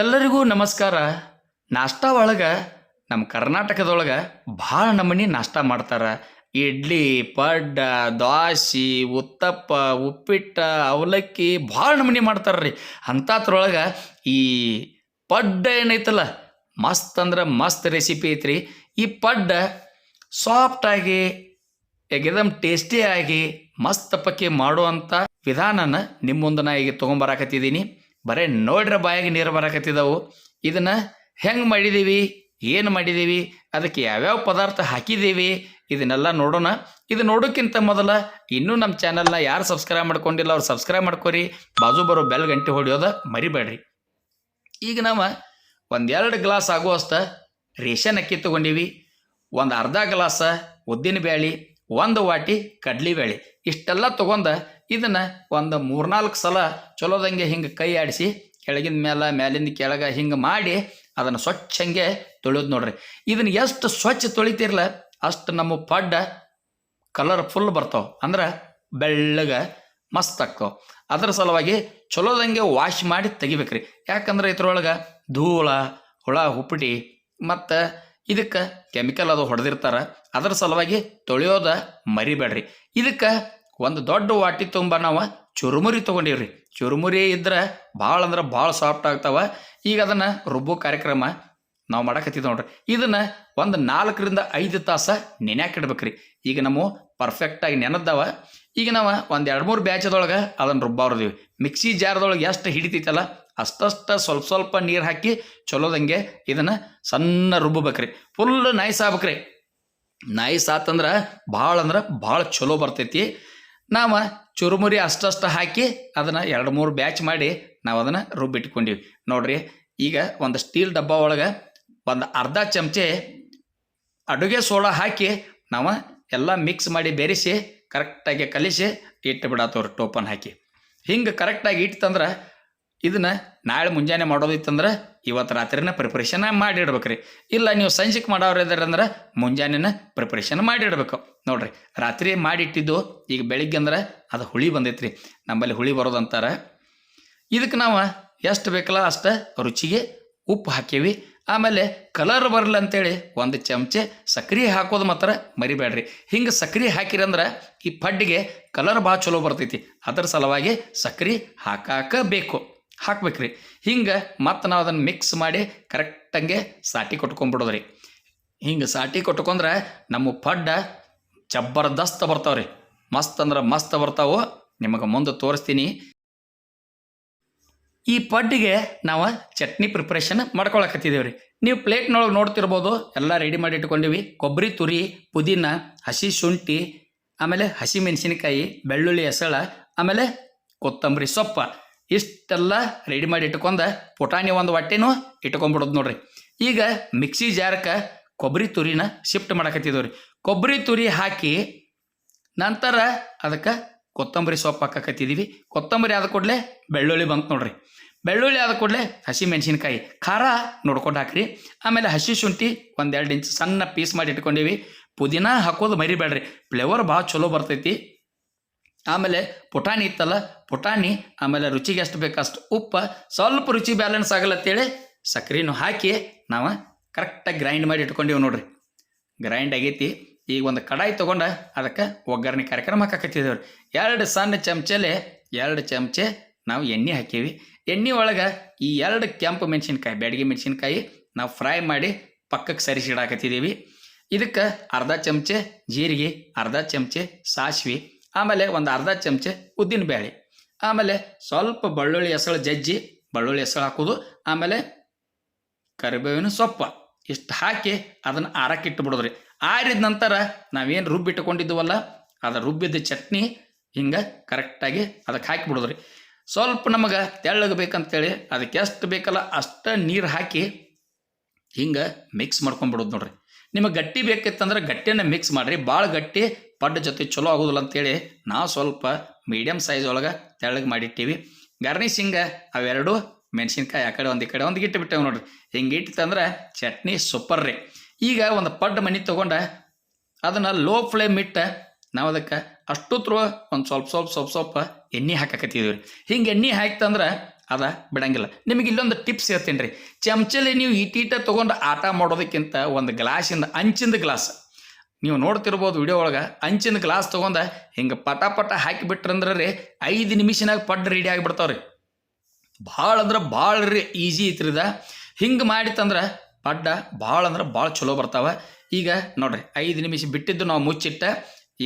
ಎಲ್ಲರಿಗೂ ನಮಸ್ಕಾರ. ನಾಷ್ಟಾ ಒಳಗೆ ನಮ್ಮ ಕರ್ನಾಟಕದೊಳಗೆ ಭಾಳ ನಮೂನಿ ನಾಷ್ಟ ಮಾಡ್ತಾರೆ. ಇಡ್ಲಿ, ಪಡ್ಡ, ದ್ವಾಸಿ, ಉತ್ತಪ್ಪ, ಉಪ್ಪಿಟ್ಟ, ಅವಲಕ್ಕಿ ಭಾಳ ನಮೂನಿ ಮಾಡ್ತಾರೆ ರೀ ಅಂಥದ್ರೊಳಗೆ ಈ ಪಡ್ಡ ಏನೈತಲ್ಲ, ಮಸ್ತ್ ಅಂದ್ರೆ ಮಸ್ತ್ ರೆಸಿಪಿ ಐತ್ರಿ. ಈ ಪಡ್ಡ ಸಾಫ್ಟಾಗಿ ಎಗದಮ್ ಟೇಸ್ಟಿಯಾಗಿ ಮಸ್ತ್ ಪಕ್ಕಿ ಮಾಡುವಂಥ ವಿಧಾನನ ನಿಮ್ಮ ಮುಂದೆ ನಾ ಈಗ ತೊಗೊಂಬರಾಕತ್ತಿದ್ದೀನಿ. ಬರೇ ನೋಡ್ರ ಬಾಯಾಗಿ ನೀರು ಬರಕತ್ತಿದ್ದವು ಇದನ್ನು ಹೆಂಗೆ ಮಾಡಿದ್ದೀವಿ ಏನು ಮಾಡಿದ್ದೀವಿ ಅದಕ್ಕೆ ಯಾವ್ಯಾವ ಪದಾರ್ಥ ಹಾಕಿದ್ದೀವಿ ಇದನ್ನೆಲ್ಲ ನೋಡೋಣ. ಇದು ನೋಡೋಕ್ಕಿಂತ ಮೊದಲ ಇನ್ನೂ ನಮ್ಮ ಚಾನಲ್ನ ಯಾರು ಸಬ್ಸ್ಕ್ರೈಬ್ ಮಾಡ್ಕೊಂಡಿಲ್ಲ ಅವ್ರು ಸಬ್ಸ್ಕ್ರೈಬ್ ಮಾಡ್ಕೊರಿ. ಬಾಜು ಬರೋ ಬೆಲ್ ಗಂಟೆ ಹೊಡಿಯೋದ ಮರಿಬೇಡ್ರಿ. ಈಗ ನಾವು ಒಂದೆರಡು ಗ್ಲಾಸ್ ಆಗುವಷ್ಟ ರೇಷನ್ ಅಕ್ಕಿ ತೊಗೊಂಡೀವಿ. ಒಂದು ಅರ್ಧ ಗ್ಲಾಸ ಉದ್ದಿನ ಬ್ಯಾಳಿ ಒಂದು ವಾಟಿ ಕಡ್ಲಿ ಬೇಳೆ ಇಷ್ಟೆಲ್ಲ ತೊಗೊಂಡ ಇದನ್ನು ಒಂದು ಮೂರ್ನಾಲ್ಕು ಸಲ ಚಲೋದಂಗೆ ಹಿಂಗೆ ಕೈ ಆಡಿಸಿ, ಕೆಳಗಿನ ಮೇಲೆ ಮೇಲಿಂದ ಕೆಳಗೆ ಹಿಂಗೆ ಮಾಡಿ ಅದನ್ನು ಸ್ವಚ್ಛ ಹಂಗೆ ತೊಳೆಯೋದು ನೋಡ್ರಿ. ಇದನ್ನು ಎಷ್ಟು ಸ್ವಚ್ಛ ತೊಳಿತಿರ್ಲ, ಅಷ್ಟು ನಮ್ಮ ಪಡ್ಡ ಕಲರ್ ಫುಲ್ ಬರ್ತಾವೆ. ಅಂದ್ರೆ ಬೆಳ್ಳಗೆ, ಮಸ್ತ್ ಆಗ್ತಾವೆ. ಅದರ ಸಲುವಾಗಿ ಚಲೋದಂಗೆ ವಾಶ್ ಮಾಡಿ ತೆಗಿಬೇಕ್ರಿ. ಯಾಕಂದ್ರೆ ಇದ್ರೊಳಗೆ ಧೂಳ, ಹುಳ ಹುಪ್ಪಟಿ ಮತ್ತು ಇದಕ್ಕೆ ಕೆಮಿಕಲ್ ಅದು ಹೊಡೆದಿರ್ತಾರೆ. ಅದರ ಸಲುವಾಗಿ ತೊಳೆಯೋದ ಮರಿಬೇಡ್ರಿ. ಇದಕ್ಕೆ ಒಂದು ದೊಡ್ಡ ವಾಟಿ ತುಂಬ ನಾವು ಚುರುಮುರಿ ತೊಗೊಂಡೀವ್ರಿ. ಚುರುಮುರಿ ಇದ್ರೆ ಭಾಳ ಅಂದ್ರೆ ಭಾಳ ಸಾಫ್ಟ್ ಆಗ್ತಾವ. ಈಗ ಅದನ್ನು ರುಬ್ಬೋ ಕಾರ್ಯಕ್ರಮ ನಾವು ಮಾಡಕತ್ತಿದ್ದು ನೋಡ್ರಿ. ಇದನ್ನು ಒಂದು ನಾಲ್ಕರಿಂದ ಐದು ತಾಸ ನೆನ್ಯಾಕಿಡ್ಬೇಕ್ರಿ ಈಗ ನಾವು ಪರ್ಫೆಕ್ಟಾಗಿ ನೆನದ್ದಾವ. ಈಗ ನಾವು ಒಂದು ಎರಡು ಮೂರು ಬ್ಯಾಚದೊಳಗೆ ಅದನ್ನು ರುಬ್ಬಾವ್ರದೀವಿ. ಮಿಕ್ಸಿ ಜಾರದೊಳಗೆ ಎಷ್ಟು ಹಿಡಿತೈತಲ್ಲ ಅಷ್ಟಷ್ಟ ಸ್ವಲ್ಪ ಸ್ವಲ್ಪ ನೀರು ಹಾಕಿ ಚಲೋದಂಗೆ ಇದನ್ನು ಸಣ್ಣ ರುಬ್ಬಬೇಕ್ರಿ. ಫುಲ್ ನೈಸ್ ಆಗ್ಬೇಕ್ರಿ. ನೈಸ್ ಆತಂದ್ರೆ ಭಾಳ ಅಂದ್ರೆ ಭಾಳ ಚಲೋ ಬರ್ತೈತಿ. ನಾವು ಚುರುಮುರಿ ಅಷ್ಟಷ್ಟು ಹಾಕಿ ಅದನ್ನು ಎರಡು ಮೂರು ಬ್ಯಾಚ್ ಮಾಡಿ ನಾವು ಅದನ್ನು ರುಬ್ಬಿಟ್ಕೊಂಡೀವಿ. ನೋಡ್ರಿ, ಈಗ ಒಂದು ಸ್ಟೀಲ್ ಡಬ್ಬ ಒಳಗೆ ಒಂದು ಅರ್ಧ ಚಮಚೆ ಅಡುಗೆ ಸೋಡಾ ಹಾಕಿ ನಾವು ಎಲ್ಲ ಮಿಕ್ಸ್ ಮಾಡಿ ಬೆರೆಸಿ ಕರೆಕ್ಟಾಗಿ ಕಲಿಸಿ ಇಟ್ಟು ಬಿಡತ್ತವ್ರಿ ಟೋಪನ್ ಹಾಕಿ. ಹಿಂಗೆ ಕರೆಕ್ಟಾಗಿ ಇಟ್ಟಂದ್ರೆ ಇದನ್ನು ನಾಳೆ ಮುಂಜಾನೆ ಮಾಡೋದಿತ್ತಂದ್ರೆ ಇವತ್ತು ರಾತ್ರಿನ ಪ್ರಿಪ್ರೇಷನ್ ಮಾಡಿಡ್ಬೇಕ್ರಿ. ಇಲ್ಲ ನೀವು ಸಂಜೆಗೆ ಮಾಡೋರು ಇದಾರಂದ್ರೆ ಮುಂಜಾನೆನ ಪ್ರಿಪ್ರೇಷನ್ ಮಾಡಿಡ್ಬೇಕು. ನೋಡ್ರಿ, ರಾತ್ರಿ ಮಾಡಿಟ್ಟಿದ್ದು ಈಗ ಬೆಳಿಗ್ಗೆ ಅಂದ್ರೆ ಅದು ಹುಳಿ ಬಂದೈತ್ರಿ. ನಮ್ಮಲ್ಲಿ ಹುಳಿ ಬರೋದಂತಾರೆ ಇದಕ್ಕೆ ನಾವು ಎಷ್ಟು ಬೇಕಲ್ಲ ಅಷ್ಟು ರುಚಿಗೆ ಉಪ್ಪು ಹಾಕೀವಿ. ಆಮೇಲೆ ಕಲರ್ ಬರಲ್ಲ ಅಂತೇಳಿ ಒಂದು ಚಮಚೆ ಸಕ್ರೆ ಹಾಕೋದು ಮಾತ್ರ ಮರಿಬೇಡ್ರಿ ಹಿಂಗೆ ಸಕ್ರೆ ಹಾಕಿರಂದ್ರೆ ಈ ಪಡ್ಡಿಗೆ ಕಲರ್ ಭಾಳ ಚಲೋ ಬರ್ತೈತಿ. ಅದರ ಸಲುವಾಗಿ ಸಕ್ರೆ ಹಾಕಾಕ ಬೇಕು ಹಾಕ್ಬೇಕ್ರಿ. ಹಿಂಗೆ ಮತ್ತೆ ನಾವು ಅದನ್ನು ಮಿಕ್ಸ್ ಮಾಡಿ ಕರೆಕ್ಟಂಗೆ ಸಾಟಿ ಕೊಟ್ಕೊಂಡ್ಬಿಡೋದ್ರಿ ಹಿಂಗೆ ಸಾಟಿ ಕೊಟ್ಕೊಂಡ್ರೆ ನಮ್ಮ ಪಡ್ಡ ಜಬರ್ದಸ್ತ್ ಬರ್ತಾವ್ರಿ. ಮಸ್ತ್ ಅಂದ್ರೆ ಮಸ್ತ್ ಬರ್ತಾವು. ನಿಮಗೆ ಮುಂದೆ ತೋರಿಸ್ತೀನಿ. ಈ ಪಡ್ಡಿಗೆ ನಾವು ಚಟ್ನಿ ಪ್ರಿಪ್ರೇಷನ್ ಮಾಡ್ಕೊಳಕತ್ತಿದ್ದೇವೆ ರೀ ನೀವು ಪ್ಲೇಟ್ನೊಳಗೆ ನೋಡ್ತಿರ್ಬೋದು, ಎಲ್ಲ ರೆಡಿ ಮಾಡಿ ಇಟ್ಕೊಂಡಿವಿ. ಕೊಬ್ಬರಿ ತುರಿ, ಪುದೀನ, ಹಸಿ ಶುಂಠಿ, ಆಮೇಲೆ ಹಸಿ ಮೆಣಸಿನಕಾಯಿ, ಬೆಳ್ಳುಳ್ಳಿ ಹೆಸಳ, ಆಮೇಲೆ ಕೊತ್ತಂಬರಿ ಸೊಪ್ಪ. ಇಷ್ಟೆಲ್ಲ ರೆಡಿ ಮಾಡಿ ಇಟ್ಕೊಂಡು ಪುಟಾಣಿ ಒಂದು ಹೊಟ್ಟೆನೂ ಇಟ್ಕೊಂಡ್ಬಿಡೋದು ನೋಡ್ರಿ. ಈಗ ಮಿಕ್ಸಿ ಜಾರಕ್ಕೆ ಕೊಬ್ಬರಿ ತುರಿನ ಶಿಫ್ಟ್ ಮಾಡಕತ್ತಿದ್ದೇವೆ ರೀ ಕೊಬ್ಬರಿ ತುರಿ ಹಾಕಿ ನಂತರ ಅದಕ್ಕೆ ಕೊತ್ತಂಬರಿ ಸೊಪ್ಪು ಹಾಕಕತ್ತಿದ್ದೀವಿ ಕೊತ್ತಂಬರಿ ಆದ ಕೂಡಲೇ ಬೆಳ್ಳುಳ್ಳಿ ಬಂತು ನೋಡ್ರಿ. ಬೆಳ್ಳುಳ್ಳಿ ಆದ ಕೂಡಲೇ ಹಸಿ ಮೆಣಸಿನ್ಕಾಯಿ ಖಾರ ನೋಡ್ಕೊಂಡು ಹಾಕ್ರಿ. ಆಮೇಲೆ ಹಸಿ ಶುಂಠಿ ಒಂದೆರಡು ಇಂಚ್ ಸಣ್ಣ ಪೀಸ್ ಮಾಡಿ ಇಟ್ಕೊಂಡೀವಿ. ಪುದೀನ ಹಾಕೋದು ಮರಿಬೇಡ್ರಿ. ಫ್ಲೇವರ್ ಭಾಳ ಚಲೋ ಬರ್ತೈತಿ. ಆಮೇಲೆ ಪುಟಾಣಿ ಇತ್ತಲ್ಲ, ಪುಟಾಣಿ ಆಮೇಲೆ ರುಚಿಗೆ ಎಷ್ಟು ಬೇಕಷ್ಟು ಉಪ್ಪು, ಸ್ವಲ್ಪ ರುಚಿ ಬ್ಯಾಲೆನ್ಸ್ ಆಗಲ್ಲ ಅಂತೇಳಿ ಹಾಕಿ ನಾವು ಕರೆಕ್ಟಾಗಿ ಗ್ರೈಂಡ್ ಮಾಡಿ ಇಟ್ಕೊಂಡಿವಿ ನೋಡ್ರಿ. ಗ್ರೈಂಡ್ ಆಗೈತಿ. ಈಗ ಒಂದು ಕಡಾಯಿ ತೊಗೊಂಡು ಅದಕ್ಕೆ ಒಗ್ಗರಣೆ ಕಾರ್ಯಕ್ರಮ ಹಾಕಕತ್ತಿದ್ದೇವೆ ಎರಡು ಸಣ್ಣ ಚಮಚಲೆ, ಎರಡು ಚಮಚೆ ನಾವು ಎಣ್ಣೆ ಹಾಕೀವಿ. ಎಣ್ಣೆ ಒಳಗೆ ಈ ಎರಡು ಕೆಂಪು ಮೆಣಸಿನ್ಕಾಯಿ, ಬ್ಯಾಡಗಿ ಮೆಣಸಿನ್ಕಾಯಿ ನಾವು ಫ್ರೈ ಮಾಡಿ ಪಕ್ಕಕ್ಕೆ ಸರಿಸಿಡಾಕತ್ತಿದ್ದೀವಿ ಇದಕ್ಕೆ ಅರ್ಧ ಚಮಚೆ ಜೀರಿಗೆ, ಅರ್ಧ ಚಮಚೆ ಸಾಸಿವೆ ಆಮೇಲೆ ಒಂದು ಅರ್ಧ ಚಮಚೆ ಉದ್ದಿನ ಬೇಳೆ. ಆಮೇಲೆ ಸ್ವಲ್ಪ ಬೆಳ್ಳುಳ್ಳಿ ಹೆಸಳು ಜಜ್ಜಿ, ಬೆಳ್ಳುಳ್ಳಿ ಹೆಸಳು ಹಾಕೋದು. ಆಮೇಲೆ ಕರಿಬೇವಿನ ಸೊಪ್ಪು ಇಷ್ಟು ಹಾಕಿ ಅದನ್ನು ಆರಕ್ಕಿಟ್ಟು ಬಿಡೋದ್ರಿ ಆರಿದ ನಂತರ ನಾವೇನು ರುಬ್ಬಿಟ್ಟುಕೊಂಡಿದ್ದೀವಲ್ಲ ಅದು ರುಬ್ಬಿದ್ದ ಚಟ್ನಿ ಹಿಂಗೆ ಕರೆಕ್ಟಾಗಿ ಅದಕ್ಕೆ ಹಾಕಿ ಬಿಡೋದ್ರಿ ಸ್ವಲ್ಪ ನಮಗೆ ತೆಳ್ಳಗೆ ಬೇಕಂತೇಳಿ ಅದಕ್ಕೆ ಎಷ್ಟು ಬೇಕಲ್ಲ ಅಷ್ಟು ನೀರು ಹಾಕಿ ಹಿಂಗೆ ಮಿಕ್ಸ್ ಮಾಡ್ಕೊಂಡ್ಬಿಡೋದು ನೋಡ್ರಿ. ನಿಮಗೆ ಗಟ್ಟಿ ಬೇಕಿತ್ತಂದ್ರೆ ಗಟ್ಟಿನ ಮಿಕ್ಸ್ ಮಾಡಿರಿ. ಭಾಳ ಗಟ್ಟಿ ಪಡ್ಡ ಜೊತೆ ಚಲೋ ಆಗೋದಿಲ್ಲ ಅಂತೇಳಿ ನಾವು ಸ್ವಲ್ಪ ಮೀಡಿಯಮ್ ಸೈಜ್ ಒಳಗೆ ತೆಳ್ಳಗೆ ಮಾಡಿಟ್ಟಿವಿ. ಗಾರ್ನಿಶಿಂಗ ಅವೆರಡು ಮೆಣಸಿನ್ಕಾಯಿ ಆ ಕಡೆ ಒಂದು ಈ ಕಡೆ ಒಂದು ಗಿಟ್ಟು ಬಿಟ್ಟೇವೆ ನೋಡ್ರಿ. ಹಿಂಗೆ ಇಟ್ಟಿತ್ತಂದ್ರೆ ಚಟ್ನಿ ಸೂಪರ್ ರೀ. ಈಗ ಒಂದು ಪಡ್ಡ ಮಣಿ ತೊಗೊಂಡ ಅದನ್ನು ಲೋ ಫ್ಲೇಮ್ ಇಟ್ಟು ನಾವು ಅದಕ್ಕೆ ಅಷ್ಟು ತ್ರೂ ಒಂದು ಸ್ವಲ್ಪ ಸ್ವಲ್ಪ ಸ್ವಲ್ಪ ಸ್ವಲ್ಪ ಎಣ್ಣೆ ಹಾಕಕತ್ತಿದ್ದೀವಿ ರೀ. ಹಿಂಗೆ ಎಣ್ಣೆ ಹಾಕ್ತಂದ್ರೆ ಅದ ಬಿಡಂಗಿಲ್ಲ. ನಿಮಗೆ ಇಲ್ಲೊಂದು ಟಿಪ್ಸ್ ಹೇಳ್ತೀನಿ ರೀ ಚಮಚಲಿ ನೀವು ಇಟೀಟ ತೊಗೊಂಡು ಆಟ ಮಾಡೋದಕ್ಕಿಂತ ಒಂದು ಗ್ಲಾಸಿಂದ ಅಂಚಿಂದ ಗ್ಲಾಸ್ ನೀವು ನೋಡ್ತಿರ್ಬೋದು ವಿಡಿಯೋ ಒಳಗೆ, ಅಂಚಿನ ಗ್ಲಾಸ್ ತೊಗೊಂಡ ಹಿಂಗೆ ಪಟ ಪಟ ಹಾಕಿಬಿಟ್ರಂದ್ರೆ ರೀ ಐದು ನಿಮಿಷನಾಗ ಪಡ್ ರೆಡಿ ಆಗಿಬಿಡ್ತಾವ್ರಿ. ಭಾಳ ಅಂದ್ರೆ ಭಾಳ ರೀ ಈಸಿ ಐತ್ರಿದ ಹಿಂಗೆ ಮಾಡಿತ್ತಂದ್ರೆ ಪಡ್ಡ ಭಾಳ ಅಂದ್ರೆ ಭಾಳ ಚಲೋ ಬರ್ತಾವೆ. ಈಗ ನೋಡ್ರಿ, ಐದು ನಿಮಿಷ ಬಿಟ್ಟಿದ್ದು ನಾವು ಮುಚ್ಚಿಟ್ಟ,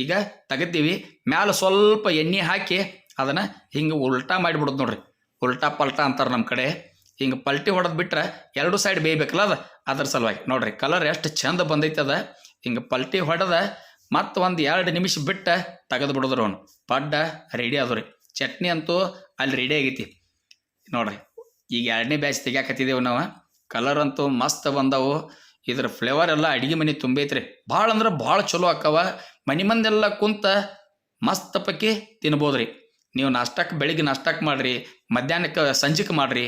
ಈಗ ತೆಗಿತೀವಿ. ಮ್ಯಾಲೆ ಸ್ವಲ್ಪ ಎಣ್ಣೆ ಹಾಕಿ ಅದನ್ನು ಹಿಂಗೆ ಉಲ್ಟಾ ಮಾಡಿಬಿಡೋದು ನೋಡ್ರಿ. ಉಲ್ಟಾ ಪಲ್ಟಾ ಅಂತಾರೆ ನಮ್ಮ ಕಡೆ. ಹಿಂಗೆ ಪಲ್ಟಿ ಹೊಡೆದು ಬಿಟ್ರೆ ಎರಡು ಸೈಡ್ ಬೇಯಬೇಕಲ್ಲ ಅದು, ಅದ್ರ ಸಲುವಾಗಿ. ನೋಡ್ರಿ ಕಲರ್ ಎಷ್ಟು ಚಂದ ಬಂದೈತೆ ಅದ ಹಿಂಗೆ ಪಲ್ಟಿ ಹೊಡೆದ ಮತ್ತು ಒಂದು ಎರಡು ನಿಮಿಷ ಬಿಟ್ಟು ತೆಗೆದು ಬಿಡಿದ್ರು ಅವನು. ಪಡ್ಡ ರೆಡಿ ಆದವು ರೀ ಚಟ್ನಿ ಅಂತೂ ಅಲ್ಲಿ ರೆಡಿ ಆಗೈತಿ. ನೋಡ್ರಿ, ಈಗ ಎರಡನೇ ಬ್ಯಾಚ್ ತೆಗ್ಯಾಕತ್ತಿದ್ದೇವೆ ನಾವು. ಕಲರ್ ಅಂತೂ ಮಸ್ತ್ ಬಂದವು. ಇದ್ರ ಫ್ಲೇವರ್ ಎಲ್ಲ ಅಡಿಗೆ ಮನೆ ತುಂಬೈತ್ರಿ. ಭಾಳ ಅಂದ್ರೆ ಭಾಳ ಚಲೋ ಆಕ್ಕವ ಮನೆ ಮಂದೆಲ್ಲ ಕುಂತ ಮಸ್ತ್ ಪಕ್ಕಿ ತಿನ್ಬೋದ್ರಿ. ನೀವು ನಾಷ್ಟಕ್ಕೆ ಬೆಳಿಗ್ಗೆ ನಾಷ್ಟಕ್ಕೆ ಮಾಡ್ರಿ, ಮಧ್ಯಾಹ್ನಕ್ಕೆ ಸಂಜೆಗೆ ಮಾಡ್ರಿ.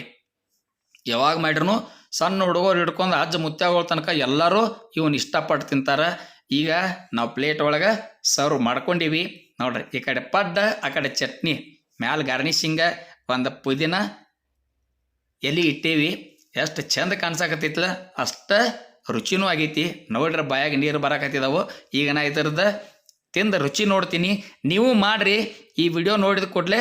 ಯಾವಾಗ ಮಾಡ್ರೂ ಸಣ್ಣ ಹುಡುಗರು ಹಿಡ್ಕೊಂಡು ಅಜ್ಜ ಮುತ್ಯಾಗಳ ತನಕ ಎಲ್ಲರೂ ಇವನ್ ಇಷ್ಟಪಟ್ಟು ತಿಂತಾರೆ. ಈಗ ನಾವು ಪ್ಲೇಟ್ ಒಳಗೆ ಸರ್ವ್ ಮಾಡ್ಕೊಂಡಿವಿ. ನೋಡ್ರಿ, ಈ ಕಡೆ ಪಡ್ಡ, ಆ ಕಡೆ ಚಟ್ನಿ, ಮ್ಯಾಲ ಗಾರ್ನಿಶಿಂಗ ಒಂದು ಪುದೀನ ಎಲೆ ಇಟ್ಟೇವಿ. ಎಷ್ಟು ಚಂದ ಕಾಣಿಸಕತ್ತಿತ್ತಲ್ಲ ಅಷ್ಟ ರುಚಿನೂ ಆಗೈತಿ. ನೋಡ್ರಿ, ಬಾಯಾಗ ನೀರು ಬರಕತ್ತಿದಾವು. ಈಗ ನಾ ಇದ್ರದ್ದು ತಿಂದ ರುಚಿ ನೋಡ್ತೀನಿ. ನೀವು ಮಾಡ್ರಿ. ಈ ವಿಡಿಯೋ ನೋಡಿದ ಕೂಡಲೇ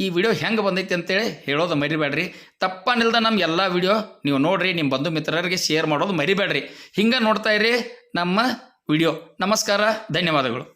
ಈ ವಿಡಿಯೋ ಹೆಂಗೆ ಬಂದೈತಿ ಅಂತೇಳಿ ಹೇಳೋದು ಮರಿಬೇಡ್ರಿ. ತಪ್ಪನಿಲ್ದ ನಮ್ಮ ಎಲ್ಲ ವಿಡಿಯೋ ನೀವು ನೋಡ್ರಿ ನಿಮ್ಮ ಬಂಧು ಮಿತ್ರರಿಗೆ ಶೇರ್ ಮಾಡೋದು ಮರಿಬೇಡ್ರಿ. ಹಿಂಗೆ ನೋಡ್ತಾ ಇರಿ ನಮ್ಮ ವಿಡಿಯೋ. ನಮಸ್ಕಾರ, ಧನ್ಯವಾದಗಳು.